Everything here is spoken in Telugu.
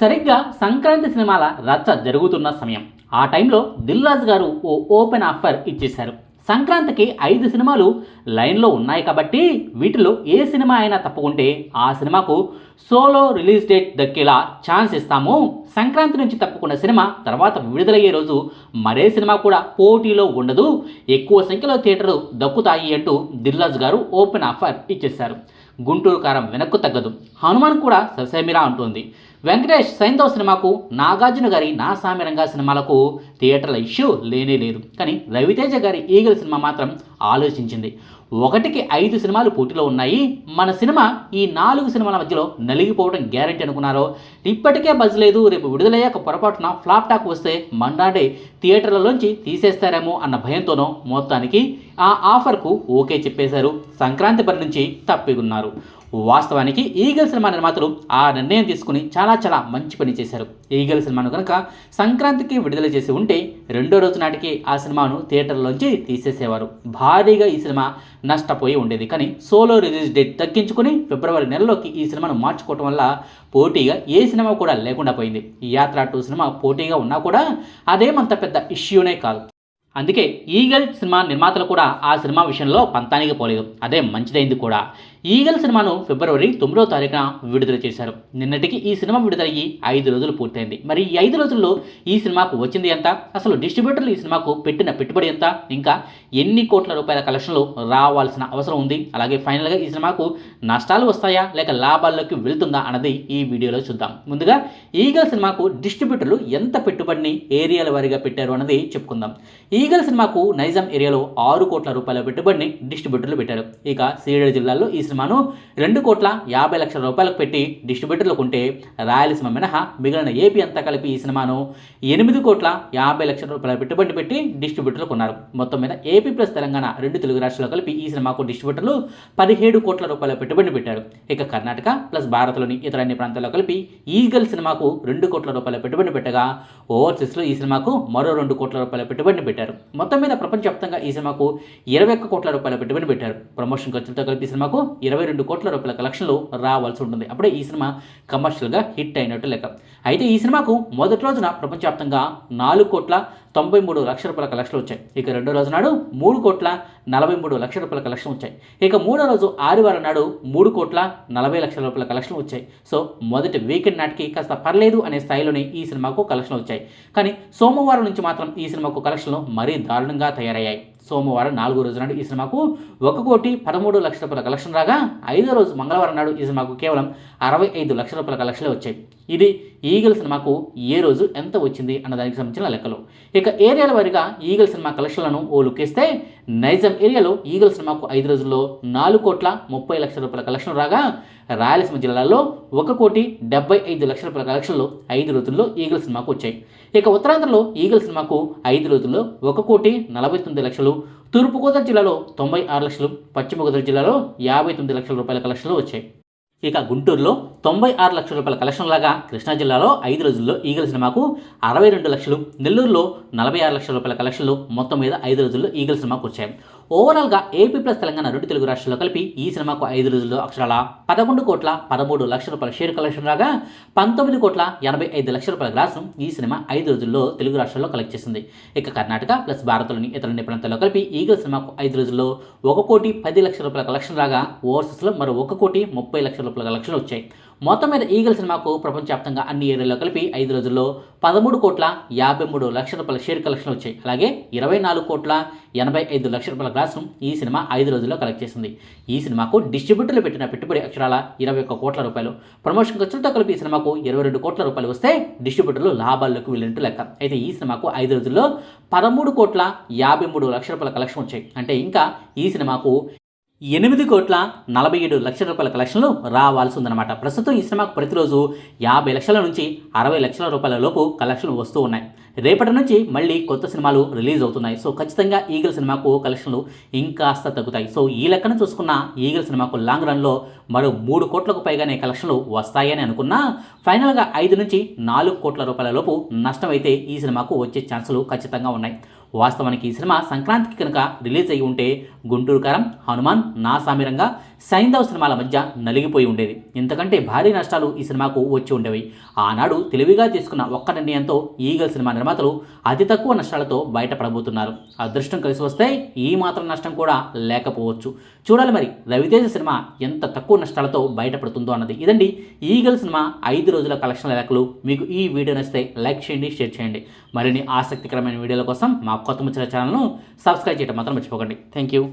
సరిగ్గా సంక్రాంతి సినిమాల రచ్చ జరుగుతున్న సమయం. ఆ టైంలో దిల్రాజ్ గారు ఓ ఓపెన్ ఆఫర్ ఇచ్చేశారు. సంక్రాంతికి ఐదు సినిమాలు లైన్లో ఉన్నాయి కాబట్టి వీటిలో ఏ సినిమా అయినా తప్పుకుంటే ఆ సినిమాకు సోలో రిలీజ్ డేట్ దక్కేలా ఛాన్స్ ఇస్తాము. సంక్రాంతి నుంచి తప్పుకున్న సినిమా తర్వాత విడుదలయ్యే రోజు మరే సినిమా కూడా పోటీలో ఉండదు. ఎక్కువ సంఖ్యలో థియేటర్లు దక్కుతాయి అంటూ దిల్లాజ్ గారు ఓపెన్ ఆఫర్ ఇచ్చేశారు. గుంటూరు కారం వెనక్కు తగ్గదు. హనుమాన్ కూడా ససేమిరా అంటుంది. వెంకటేష్ సైంధవ్ సినిమాకు నాగార్జున గారి నా సామిరంగా సినిమాలకు థియేటర్ల ఇష్యూ లేనే లేదు. కానీ రవితేజ గారి ఈగల్ సినిమా మాత్రం ఆలోచించింది. ఒకటికి ఐదు సినిమాలు పోటీలో ఉన్నాయి. మన సినిమా ఈ నాలుగు సినిమాల మధ్యలో నలిగిపోవడం గ్యారంటీ అనుకున్నారో ఇప్పటికే బజ్ లేదు. రేపు విడుదలయ్యాక పొరపాటున ఫ్లాప్ టాక్ వస్తే మండాడే థియేటర్లలోంచి తీసేస్తారేమో అన్న భయంతోనో మొత్తానికి ఆ ఆఫర్కు ఓకే చెప్పేశారు. సంక్రాంతి పని నుంచి తప్పిగున్నారు వాస్తవానికి ఈగల్ సినిమా నిర్మాతలు ఆ నిర్ణయం తీసుకుని చాలా చాలా మంచి పని చేశారు. ఈగల్ సినిమాను కనుక సంక్రాంతికి విడుదల చేసి ఉంటే రెండో రోజు నాటికి ఆ సినిమాను థియేటర్లోంచి తీసేసేవారు. భారీగా ఈ సినిమా నష్టపోయి ఉండేది. కానీ సోలో రిలీజ్ డేట్ తగ్గించుకుని ఫిబ్రవరి నెలలోకి ఈ సినిమాను మార్చుకోవటం వల్ల పోటీగా ఏ సినిమా కూడా లేకుండా పోయింది. ఈ యాత్ర టూ సినిమా పోటీగా ఉన్నా కూడా అదేమంత పెద్ద ఇష్యూనే కాదు. అందుకే ఈగల్ సినిమా నిర్మాతలు కూడా ఆ సినిమా విషయంలో పంతానికి పోలేదు. అదే మంచిదైంది కూడా. ఈగల్ సినిమాను ఫిబ్రవరి తొమ్మిదో తారీఖున విడుదల చేశారు. నిన్నటికి ఈ సినిమా విడుదలయ్యి ఐదు రోజులు పూర్తయింది. మరి ఈ ఐదు రోజుల్లో ఈ సినిమాకు వచ్చింది ఎంత? అసలు డిస్ట్రిబ్యూటర్లు ఈ సినిమాకు పెట్టిన పెట్టుబడి ఎంత? ఇంకా ఎన్ని కోట్ల రూపాయల కలెక్షన్లు రావాల్సిన అవసరం ఉంది? అలాగే ఫైనల్గా ఈ సినిమాకు నష్టాలు వస్తాయా? లేక లాభాల్లోకి వెళ్తుందా? అన్నది ఈ వీడియోలో చూద్దాం. ముందుగా ఈగల్ సినిమాకు డిస్ట్రిబ్యూటర్లు ఎంత పెట్టుబడిని ఏరియాల వారీగా పెట్టారు అన్నది చెప్పుకుందాం. ఈ ఈగల్ సినిమాకు నైజాం ఏరియాలో ఆరు కోట్ల రూపాయల పెట్టుబడిని డిస్ట్రిబ్యూటర్లు పెట్టారు. ఇక సీడెడ్ జిల్లాలో ఈ సినిమాను రెండు కోట్ల యాభై లక్షల రూపాయలకు పెట్టి డిస్ట్రిబ్యూటర్లు కొంటే రాయలసీమ మినహా మిగిలిన ఏపీ అంతా కలిపి ఈ సినిమాను ఎనిమిది కోట్ల యాభై లక్షల రూపాయల పెట్టుబడి పెట్టి డిస్ట్రిబ్యూటర్లు కొన్నారు. మొత్తం మీద ఏపీ ప్లస్ తెలంగాణ రెండు తెలుగు రాష్ట్రాలు కలిపి ఈ సినిమాకు డిస్ట్రిబ్యూటర్లు పదిహేడు కోట్ల రూపాయల పెట్టుబడిని పెట్టారు. ఇక కర్ణాటక ప్లస్ భారత్లోని ఇతర అన్ని ప్రాంతాల్లో కలిపి ఈగల్ సినిమాకు రెండు కోట్ల రూపాయల పెట్టుబడిని పెట్టగా ఓవర్సీస్లో ఈ సినిమాకు మరో రెండు కోట్ల రూపాయల పెట్టుబడిని పెట్టారు. మొత్తం మీద ప్రపంచవ్యాప్తంగా ఈ సినిమాకు ఇరవై ఒక్క కోట్ల రూపాయల పెట్టుబడి పెట్టారు. ప్రమోషన్ ఖర్చులతో కలిపి సినిమాకు ఇరవై రెండు కోట్ల రూపాయల కలెక్షన్లు రావాల్సి ఉంటుంది. అప్పుడే ఈ సినిమా కమర్షియల్గా హిట్ అయినట్టు లెక్క. అయితే ఈ సినిమాకు మొదటి రోజున ప్రపంచవ్యాప్తంగా నాలుగు కోట్ల తొంభై మూడు లక్షల రూపాయల కలెక్షన్లు వచ్చాయి. ఇక రెండో రోజు నాడు మూడు కోట్ల నలభై మూడు లక్షల రూపాయల కలెక్షన్ వచ్చాయి. ఇక మూడో రోజు ఆదివారం నాడు మూడు కోట్ల నలభై లక్షల రూపాయల కలెక్షన్లు వచ్చాయి. సో మొదటి వీకెండ్ నాటికి కాస్త పర్లేదు అనే స్థాయిలోనే ఈ సినిమాకు కలెక్షన్లు వచ్చాయి. కానీ సోమవారం నుంచి మాత్రం ఈ సినిమాకు కలెక్షన్లు మరీ దారుణంగా తయారయ్యాయి. సోమవారం నాలుగో రోజు నాడు ఈ సినిమాకు ఒక కోటి పదమూడు లక్షల రూపాయల కలెక్షన్ రాగా ఐదో రోజు మంగళవారం నాడు ఈ సినిమాకు కేవలం అరవై ఐదు లక్షల రూపాయల కలెక్షన్లు వచ్చాయి. ఇది ఈగల్ సినిమాకు ఏ రోజు ఎంత వచ్చింది అన్న దానికి సంబంధించిన లెక్కలు. ఇక ఏరియాల వారిగా ఈగల్ సినిమా కలెక్షన్లను ఓ లుక్కేస్తే నైజాం ఏరియాలో ఈగల్ సినిమాకు ఐదు రోజుల్లో నాలుగు కోట్ల ముప్పై లక్షల రూపాయల కలెక్షన్ రాగా రాయలసీమ జిల్లాలో ఒక కోటి డెబ్బై ఐదు లక్షల రూపాయల కలెక్షన్లు ఐదు రోజుల్లో ఈగల్ సినిమాకు వచ్చాయి. ఇక ఉత్తరాంధ్రలో ఈగల్ సినిమాకు ఐదు రోజుల్లో ఒక కోటి నలభై తొమ్మిది లక్షలు తూర్పుగోదావరి జిల్లాలో తొంభై ఆరు లక్షలు పశ్చిమ గోదావరి జిల్లాలో యాభై తొమ్మిది లక్షల రూపాయల కలెక్షన్లు వచ్చాయి. ఇక గుంటూరులో తొంభై ఆరు లక్షల రూపాయల కలెక్షన్ లాగా కృష్ణా జిల్లాలో ఐదు రోజుల్లో ఈగల్ సినిమాకు అరవై రెండు లక్షలు. నెల్లూరులో నలభై ఆరు లక్షల రూపాయల కలెక్షన్లు మొత్తం మీద ఐదు రోజుల్లో ఈగల్ సినిమాకు వచ్చాయి. ఓవరాల్గా ఏపీ ప్లస్ తెలంగాణ రెండు తెలుగు రాష్ట్రాల్లో కలిపి ఈ సినిమాకు ఐదు రోజుల్లో అక్షరాల పదకొండు కోట్ల పదమూడు లక్షల రూపాయల షేర్ కలెక్షన్ రాగా పంతొమ్మిది కోట్ల ఎనభై ఐదు లక్షల రూపాయల గ్రాసం ఈ సినిమా ఐదు రోజుల్లో తెలుగు రాష్ట్రాల్లో కలెక్ట్ చేసింది. ఇక కర్ణాటక ప్లస్ భారత్లోని ఇతర నిపుణతల్లో ప్రాంతాల్లో కలిపి ఈగల్ సినిమాకు ఐదు రోజుల్లో ఒక కోటి పది లక్షల రూపాయల కలెక్షన్ రాగా ఓవర్సీస్లో మరో ఒక కోటి ముప్పై లక్షల రూపాయల కలెక్షన్ వచ్చాయి. మొత్తం మీద ఈగల్ సినిమాకు ప్రపంచవ్యాప్తంగా అన్ని ఏరియాలో కలిపి ఐదు రోజుల్లో పదమూడు కోట్ల యాభై మూడు లక్షల రూపాయల షేర్ కలెక్షన్ వచ్చాయి. అలాగే ఇరవై నాలుగు కోట్ల ఎనభై ఐదు లక్షల రూపాయల గ్రాస్ను ఈ సినిమా ఐదు రోజుల్లో కలెక్ట్ చేసింది. ఈ సినిమాకు డిస్ట్రిబ్యూటర్లు పెట్టిన పెట్టుబడి అక్షరాల ఇరవై ఒక్క కోట్ల రూపాయలు. ప్రమోషన్ ఖర్చులతో కలిపి ఈ సినిమాకు ఇరవై రెండు కోట్ల రూపాయలు వస్తే డిస్ట్రిబ్యూటర్లు లాభాల్లోకి వెళ్ళినట్టు లెక్క. అయితే ఈ సినిమాకు ఐదు రోజుల్లో పదమూడు కోట్ల యాభై మూడు లక్షల రూపాయల కలెక్షన్ వచ్చాయి. అంటే ఇంకా ఈ సినిమాకు ఎనిమిది కోట్ల నలభై ఏడు లక్షల రూపాయల కలెక్షన్లు రావాల్సి ఉందన్నమాట. ప్రస్తుతం ఈ సినిమాకు ప్రతిరోజు యాభై లక్షల నుంచి అరవై లక్షల రూపాయల లోపు కలెక్షన్లు వస్తూ ఉన్నాయి. రేపటి నుంచి మళ్ళీ కొత్త సినిమాలు రిలీజ్ అవుతున్నాయి. సో ఖచ్చితంగా ఈగల్ సినిమాకు కలెక్షన్లు ఇంకాస్త తగ్గుతాయి. సో ఈ లెక్కన చూసుకున్న ఈగల్ సినిమాకు లాంగ్ రన్లో మరో మూడు కోట్లకు పైగానే కలెక్షన్లు వస్తాయని అనుకున్నా ఫైనల్గా ఐదు నుంచి నాలుగు కోట్ల రూపాయల లోపు నష్టం అయితే ఈ సినిమాకు వచ్చే ఛాన్సులు ఖచ్చితంగా ఉన్నాయి. వాస్తవానికి ఈ సినిమా సంక్రాంతికి కనుక రిలీజ్ అయి ఉంటే గుంటూరు కారం హనుమాన్ నా సామిరంగా సైంధవ సినిమాల మధ్య నలిగిపోయి ఉండేది ఇంతకంటే భారీ నష్టాలు ఈ సినిమాకు వచ్చి ఉండేవి. ఆనాడు తెలివిగా తీసుకున్న ఒక్క నిర్ణయంతో ఈగల్ సినిమా నిర్మాతలు అతి తక్కువ నష్టాలతో బయటపడబోతున్నారు. అదృష్టం కలిసి వస్తే ఈ మాత్రం నష్టం కూడా లేకపోవచ్చు. చూడాలి మరి రవితేజ సినిమా ఎంత తక్కువ నష్టాలతో బయటపడుతుందో అన్నది. ఇదండి ఈగల్ సినిమా ఐదు రోజుల కలెక్షన్ల లెక్కలు. మీకు ఈ వీడియో నచ్చితే లైక్ చేయండి షేర్ చేయండి. మరిన్ని ఆసక్తికరమైన వీడియోల కోసం మా కొత్త ముచ్చిన ఛానల్ను సబ్స్క్రైబ్ చేయడం మాత్రం మర్చిపోకండి. Thank you.